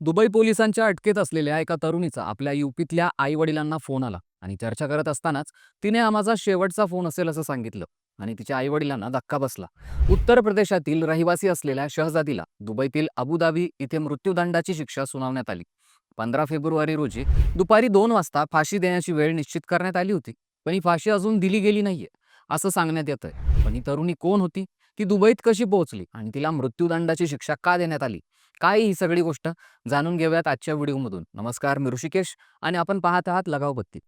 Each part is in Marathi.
दुबई पोलिसांच्या अटकेत असलेल्या एका तरुणीचा आपल्या युपीतल्या आई वडिलांना फोन आला आणि चर्चा करत असतानाच तिने हा माझा शेवटचा फोन असेल असं सांगितलं आणि तिच्या आई वडिलांना धक्का बसला. उत्तर प्रदेशातील रहिवासी असलेल्या शहजादीला दुबईतील अबुधाबी इथे मृत्यूदंडाची शिक्षा सुनावण्यात आली. पंधरा फेब्रुवारी रोजी दुपारी दोन वाजता फाशी देण्याची वेळ निश्चित करण्यात आली होती पण ही फाशी अजून दिली गेली नाहीये असं सांगण्यात येत आहे पण ही तरुणी कोण होती? ती दुबईत कशी पोहोचली आणि तिला मृत्यूदंडाची शिक्षा का देण्यात आली? काय ही सगळी गोष्ट? जाणून घेऊयात आजच्या व्हिडिओमधून. नमस्कार मी ऋषिकेश आणि आपण पाहत आहात लगाव बत्ती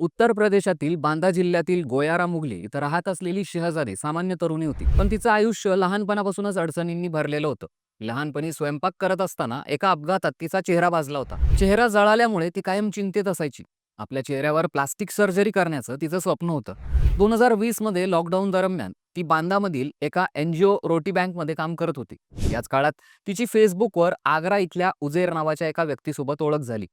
उत्तर प्रदेशातील बांदा जिल्ह्यातील गोयारा मुगली इथं राहत असलेली शहजादे सामान्य तरुणी होती. पण तिचं आयुष्य लहानपणापासूनच अडचणींनी भरलेलं होतं. लहानपणी स्वयंपाक करत असताना एका अपघातात तिचा चेहरा भाजला होता. चेहरा जळाल्यामुळे ती कायम चिंतेत असायची. आपल्या चेहऱ्यावर प्लास्टिक सर्जरी करण्याचं तिचं स्वप्न होतं. दोन हजार वीसमध्ये लॉकडाऊन दरम्यान ती बांदामधील एका एनजीओ रोटी बँकमध्ये काम करत होती. याच काळात तिची फेसबुकवर आग्रा इथल्या उजेर नावाच्या एका व्यक्तीसोबत ओळख झाली.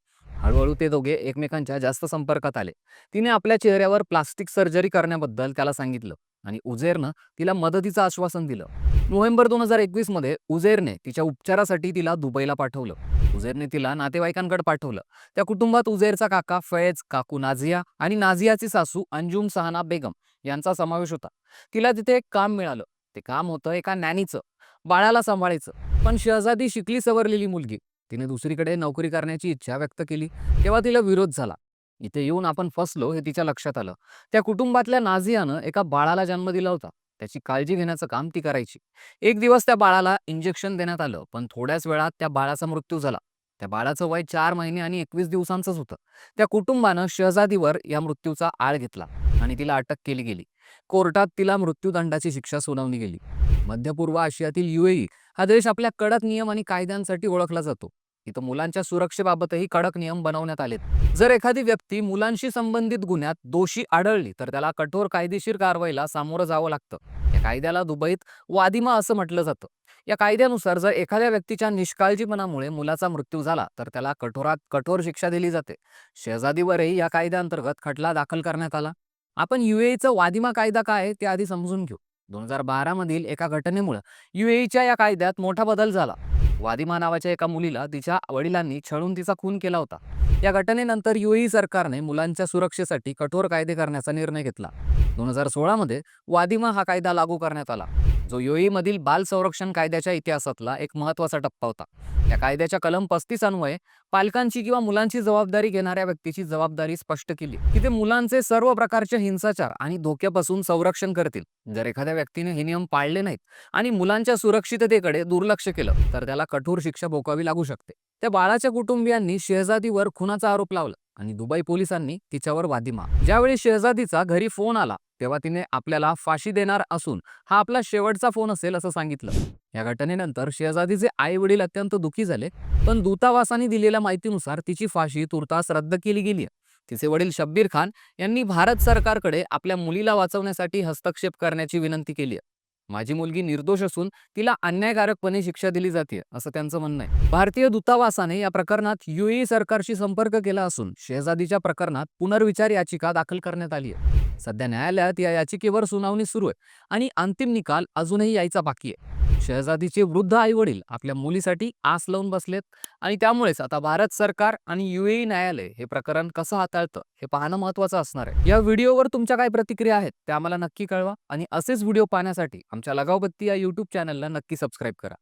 हळूहळू ते दोघे एकमेकांच्या जास्त संपर्कात आले. तिने आपल्या चेहऱ्यावर प्लास्टिक सर्जरी करण्याबद्दल त्याला सांगितलं आणि उजेरनं तिला मदतीचं आश्वासन दिलं. नोव्हेंबर दोन हजार एकवीसमध्ये उजेरने तिच्या उपचारासाठी तिला दुबईला पाठवलं. उजेरने तिला नातेवाईकांकडे पाठवलं. त्या कुटुंबात उजेरचा काका फैज काकू नाझिया आणि नाझियाची सासू अंजुम सहाना बेगम यांचा समावेश होता. तिला तिथे एक काम मिळालं. ते काम होतं एका नॅनीचं बाळाला सांभाळायचं. पण शहजादी शिकली सवरलेली मुलगी. तिने दुसरीकडे नोकरी करण्याची इच्छा व्यक्त केली तेव्हा तिला विरोध झाला. इथे येऊन आपण फसलो हे तिच्या लक्षात आलं. त्या कुटुंबातल्या नाझियानं एका बाळाला जन्म दिला होता. त्याची काळजी घेण्याचं काम ती करायची. एक दिवस त्या बाळाला इंजेक्शन देण्यात आलं पण थोड्याच वेळात त्या बाळाचा मृत्यू झाला. त्या बाळाचं वय चार महिने आणि एकवीस दिवसांचंच होतं. त्या कुटुंबानं शहजादीवर या मृत्यूचा आळ घेतला आणि तिला अटक केली गेली. कोर्टात तिला मृत्यूदंडाची शिक्षा सुनावली गेली. मध्य पूर्व आशियातील युएई हा देश आपल्या कडक नियम आणि कायद्यांसाठी ओळखला जातो. इथं मुलांच्या सुरक्षेबाबतही कडक नियम बनवण्यात आलेत. जर एखादी व्यक्ती मुलांशी संबंधित गुन्ह्यात दोषी आढळली तर त्याला कठोर कायदेशीर कारवाईला सामोरं जावं लागतं. या कायद्याला दुबईत वादिमा असं म्हटलं जातं. या कायद्यानुसार जर एखाद्या व्यक्तीच्या निष्काळजीपणामुळे मुलाचा मृत्यू झाला तर त्याला कठोरात कठोर शिक्षा दिली जाते. शेजादीवरही या कायद्याअंतर्गत खटला दाखल करण्यात आला. आपण युएईचं वादिमा कायदा काय ते आधी समजून घेऊ. दोन हजार बारा मधील एका घटनेमुळे युएईच्या या कायद्यात मोठा बदल झाला. वादिमा नावाच्या एका मुलीला तिच्या वडिलांनी छळून तिचा खून केला होता. या घटनेनंतर युएई सरकारने मुलांच्या सुरक्षेसाठी कठोर कायदे करण्याचा निर्णय घेतला. दोन हजार सोळामध्ये वादिमा हा कायदा लागू करण्यात आला जो युईमधील बाल संरक्षण कायद्याच्या इतिहासातला एक महत्त्वाचा टप्पा होता. या कायद्याच्या कलम पस्तीस अन्वये पालकांची किंवा मुलांची जबाबदारी घेणाऱ्या व्यक्तीची जबाबदारी स्पष्ट केली की ते मुलांचे सर्व प्रकारचे हिंसाचार आणि धोक्यापासून संरक्षण करतील. जर एखाद्या व्यक्तीने हे नियम पाळले नाहीत आणि मुलांच्या सुरक्षिततेकडे दुर्लक्ष केलं तर त्याला कठोर शिक्षा भोगावी लागू शकते. त्या बाळाच्या कुटुंबियांनी शहजादीवर खुनाचा आरोप लावला आणि दुबई पोलिसांनी तिच्यावर वादीमा ज्यावेळी शहजादीचा घरी फोन आला तेव्हा तिने आपल्याला फाशी देणार असून हा आपला शेवटचा फोन असेल असं सांगितलं. या घटनेनंतर शहजादीचे आई वडील अत्यंत दुखी झाले पण दूतावासाने दिलेल्या माहितीनुसार तिची फाशी तुर्तास रद्द केली गेली तिचे वडील शब्बीर खान यांनी भारत सरकारकडे आपल्या मुलीला वाचवण्यासाठी हस्तक्षेप करण्याची विनंती केली माझी मुलगी निर्दोष असून तिला अन्यायकारकपणे शिक्षा दिली जाते असं त्यांचं म्हणणं आहे. भारतीय दूतावासाने या प्रकरणात युएई सरकारशी संपर्क केला असून शेहजादीच्या प्रकरणात पुनर्विचार याचिका दाखल करण्यात आली आहे. सध्या न्यायालयात या याचिकेवर सुनावणी सुरू आहे आणि अंतिम निकाल अजूनही यायचा बाकी आहे. शहजादीचे वृद्ध आई वडील आपल्या मुलीसाठी आस लावून बसलेत आणि त्यामुळेच आता भारत सरकार आणि युएई न्यायालय हे प्रकरण कसं हाताळतं हे पाहणं महत्वाचं असणार आहे. या व्हिडिओवर तुमच्या काय प्रतिक्रिया आहेत त्या आम्हाला नक्की कळवा आणि असेच व्हिडिओ पाहण्यासाठी आमच्या लगावबत्ती या युट्यूब चॅनलला नक्की सबस्क्राईब करा.